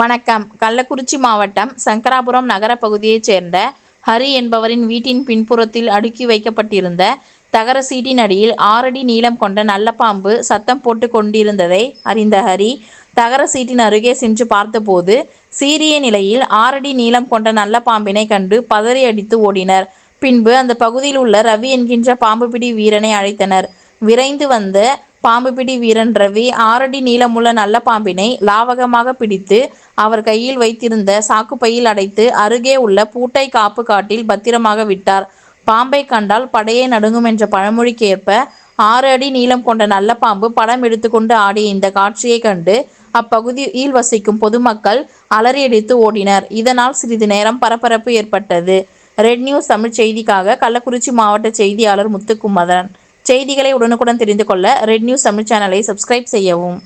வணக்கம். கள்ளக்குறிச்சி மாவட்டம் சங்கராபுரம் நகர பகுதியைச் சேர்ந்த ஹரி என்பவரின் வீட்டின் பின்புறத்தில் அடுக்கி வைக்கப்பட்டிருந்த தகர சீட்டின் அடியில் ஆறடி நீளம் கொண்ட நல்ல பாம்பு சத்தம் போட்டு கொண்டிருந்ததை அறிந்த ஹரி தகர சீட்டின் அருகே சென்று பார்த்தபோது சீரிய நிலையில் ஆறடி நீளம் கொண்ட நல்ல பாம்பினை கண்டு பதறி அடித்து ஓடினர். பின்பு அந்த பகுதியில் உள்ள ரவி என்கின்ற பாம்பு பிடி வீரனை அழைத்தனர். விரைந்து வந்த பாம்பு பிடி வீரன் ரவி ஆறடி நீளமுள்ள நல்ல பாம்பினை லாவகமாக பிடித்து அவர் கையில் வைத்திருந்த சாக்குப்பையில் அடைத்து அருகே உள்ள பூட்டை காப்பு காட்டில் பத்திரமாக விட்டார். பாம்பை கண்டால் படையே நடுங்கும் என்ற பழமொழிக்கு ஏற்ப ஆறு அடி நீளம் கொண்ட நல்ல பாம்பு படம் எடுத்துக்கொண்டு ஆடிய இந்த காட்சியை கண்டு அப்பகுதியில் வசிக்கும் பொதுமக்கள் அலறியடித்து ஓடினர். இதனால் சிறிது நேரம் பரபரப்பு ஏற்பட்டது. ரெட் நியூஸ் தமிழ் செய்திக்காக கள்ளக்குறிச்சி மாவட்ட செய்தியாளர் முத்துக்குமரன். செய்திகளை உடனுக்குடன் தெரிந்து கொள்ள ரெட் நியூஸ் தமிழ் சேனலை சப்ஸ்கிரைப் செய்யவும்.